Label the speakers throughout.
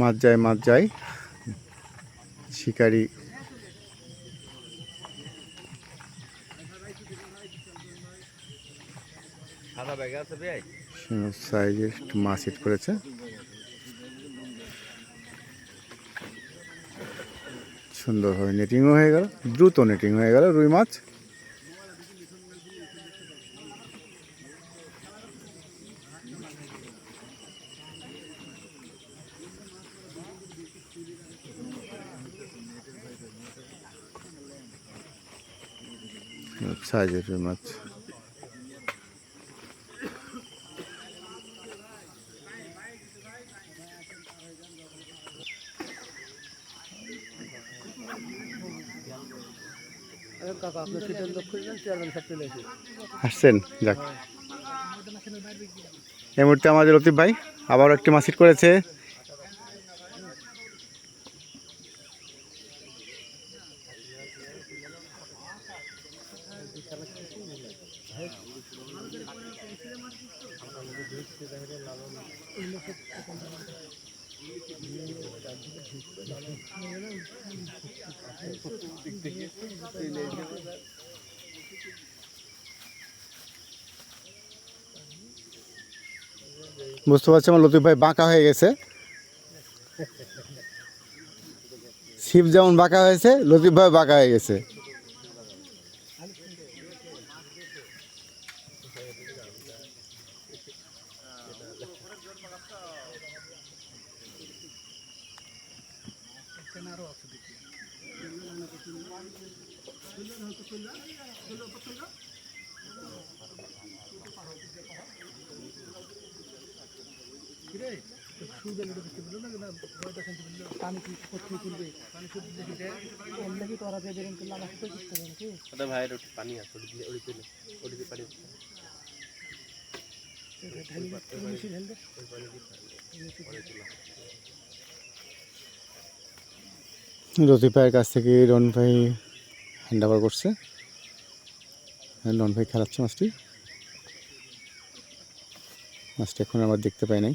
Speaker 1: মাছ যায় মাছ যায়। শিকারি। সাইজের মাছ হিট করেছে। সুন্দরভাবে নেটিংও হয়ে গেল দ্রুত নেটিং হয়ে গেল রুই মাছ। সাইজের মাছ। আসছেন যাক। এই মুহূর্তে আমাদের লতিফ ভাই আবারও একটি মাছ করেছে। বুঝতে পারছি আমার লতিফ ভাই বাঁকা হয়ে গেছে। শিব যেমন বাঁকা হয়েছে, লতিফ ভাই বাঁকা হয়ে গেছে
Speaker 2: পানি কি কোথায় তুলবে পানি শুধু দেখে এমনি কি তোরা যে বেরেন করলে আমার সাথে কিছু হবে নাকি
Speaker 3: ওটা ভাইয়ের ওটা পানি আছে পানি
Speaker 1: লতিফ ভাইয়ের কাছ থেকে রন ভাই হ্যান্ড ওভার করছে। রন ভাই খেলাচ্ছে মাছটি মাছটি এখন আবার দেখতে পাই নাই।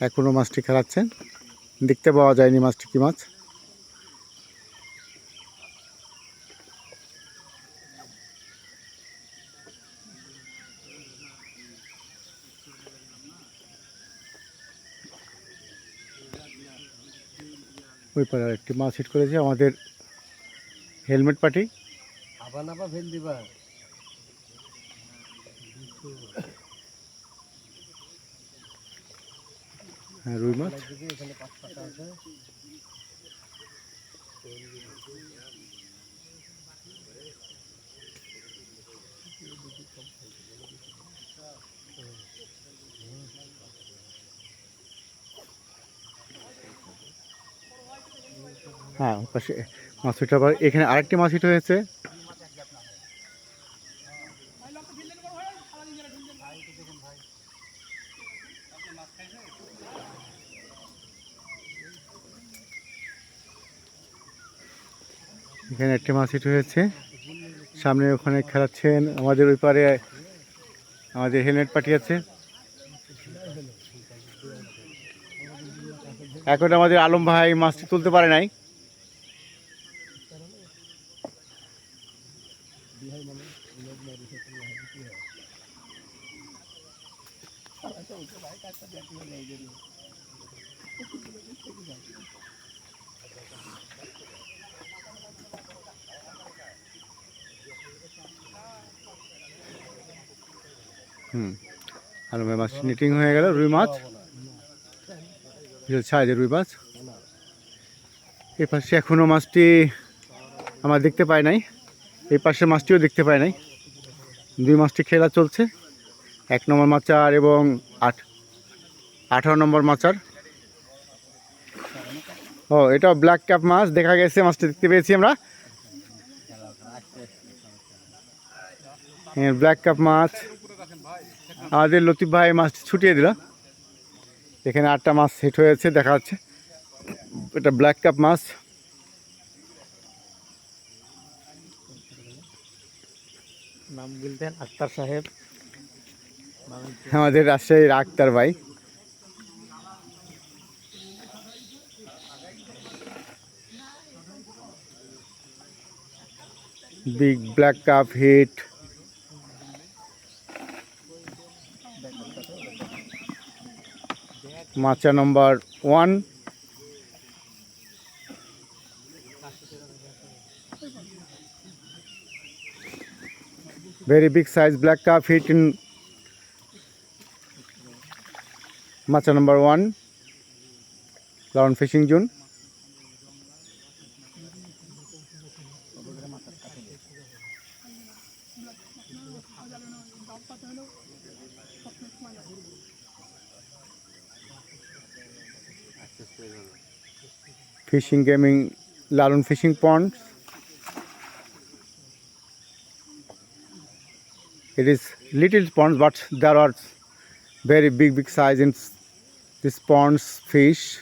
Speaker 1: এখনও মাছটি খেলাচ্ছেন? দেখতে পাওয়া যায়নি মাছটি কি মাছ? ওই পারে একটি মাছ হিট করেছে আমাদের হেলমেট পার্টি।
Speaker 3: আবার না ফেল দিবা।
Speaker 1: হ্যাঁ রুই মাছ
Speaker 3: দিকে এখানে পাঁচ পাতা আছে
Speaker 1: হ্যাঁ পাশে মাছ হিট আবার এখানে আরেকটি মাছ হিট হয়েছে। এখানে একটি মাছ হিট হয়েছে। সামনে ওখানে খেলাচ্ছেন আমাদের ওই পারে, আমাদের হেলমেট আছে। এখন আমাদের আলম ভাই মাছটি তুলতে পারে নাই। হুম। আর মাছ নিটিং হয়ে গেল, রুই মাছ। সাইজের রুই মাছ। এই পাশে এখনও মাছটি আমরা দেখতে পাই নাই। এই পাশে মাছটিও দেখতে পাই নাই। দুই মাছটি খেলা চলছে। এক নম্বর মাচার এবং আট। আঠারো নম্বর মাচার ও, এটা ব্ল্যাক ক্যাপ মাছ। দেখা গেছে, মাছটি দেখতে পেয়েছি আমরা। ব্ল্যাক কাপ মাছ। আমাদের লতিফ ভাই মাছটি ছুটিয়ে দিল। এখানে আটটা মাছ সেট হয়েছে, দেখা যাচ্ছে। এটা ব্ল্যাক কাপ মাছ।
Speaker 2: নাম বলতেন আক্তার সাহেব।
Speaker 1: আমাদের রাজশাহীর আক্তার ভাই। বিগ ব্ল্যাক কাপ হিট মাচা number one very big size black calf hit in Macha number one, Lawn Fishing Zone. Fishing gaming Lalun fishing ponds. It is little ponds, but there are very big big size in this ponds fish.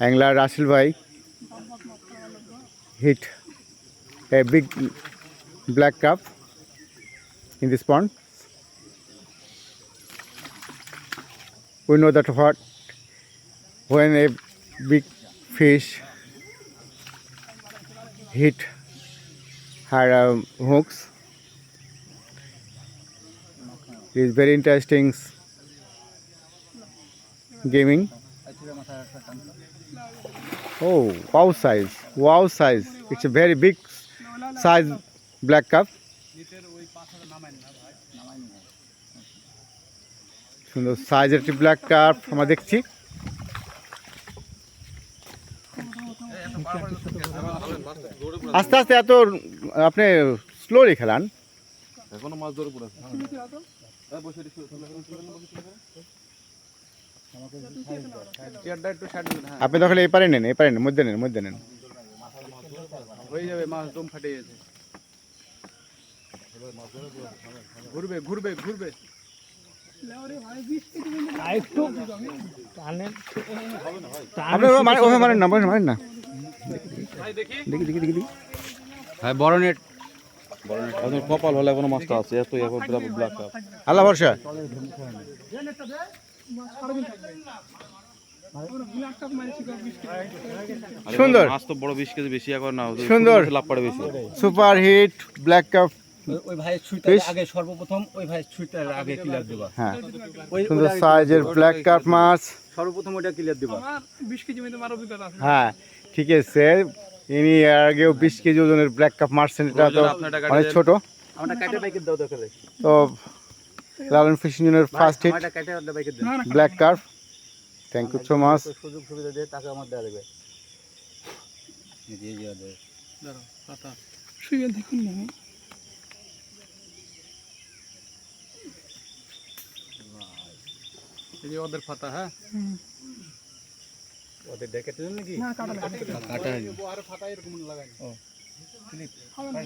Speaker 1: Angler Rashil bhai hit a big black cup in this pond. We know that what when a big fish hit her um, hooks. It is very interesting gaming. Oh, wow size! Wow size! It's a very big size black cup. সুন্দর সাইজের একটি black cup আমরা দেখছি আস্তে আস্তে এত আপনি slowly খেলান।
Speaker 4: এখনও মাছ ধরে পড়ে চেয়ারটা একটু সাইড হ্যাঁ।
Speaker 1: আপনি তখন এই পারে নেন এই পারে নেন মধ্যে নেন মধ্যে নেন।
Speaker 4: হয়ে যাবে মাছ দম ফাটে গেছে। ঘুরবে ঘুরবে ঘুরবে
Speaker 2: একটু টানেন
Speaker 1: আপনি ওভাবে মারেন ওভাবে না মারেন মারেন না। দেখি দেখি দেখি দেখি।
Speaker 4: হ্যাঁ বড় নেট। বড় নেট। এখন কপাল হলে এখনও মাছটা আছে এত ব্ল্যাক কাপ।
Speaker 1: আল্লাহ ভরসা। সুন্দর।
Speaker 4: মাছ তো বড় বিশ কেজি বেশি এখন না
Speaker 1: সুন্দর।
Speaker 4: লাভ পড়ে বেশি।
Speaker 1: Super hit black carp.
Speaker 3: ওই ভাইয়ের ছুইতে আগে সর্বপ্রথম ওই ভাইয়ের ছুইতে আগে ক্লিয়ার দেবা।
Speaker 1: হ্যাঁ।
Speaker 3: ওই
Speaker 1: সুন্দর সাইজের ব্ল্যাক কাপ মাছ।
Speaker 3: সর্বপ্রথম ওইটা ক্লিয়ার দেবা।
Speaker 2: বিশ কেজি মতো মার অভিজ্ঞতা আছে।
Speaker 1: হ্যাঁ ঠিক আছে। ইনি এর আগেও বিশ কেজি ওজনের ব্ল্যাক কাপ মারছেন। এটা তো অনেক ছোট।
Speaker 3: আমারটা কাটে বাইকে দাও দরকার
Speaker 1: তো লালন ফিশিং ইউনিয়নের ফার্স্ট হিট
Speaker 3: কাটে ওটা বাইকে দাও।
Speaker 1: Black carp thank you so much
Speaker 3: সুযোগ সুবিধা দিয়ে টাকা আমার দেওয়া দেবে। দিয়ে দেওয়া দেবে।
Speaker 2: শুয়ে দেখুন না।
Speaker 4: এই যে ওদের ফাতা হ্যাঁ
Speaker 3: ওদের ডেকেতে নাকি
Speaker 2: না কাটা
Speaker 3: কাটা
Speaker 4: আর ফাতা এরকম লাগাই
Speaker 2: হবে না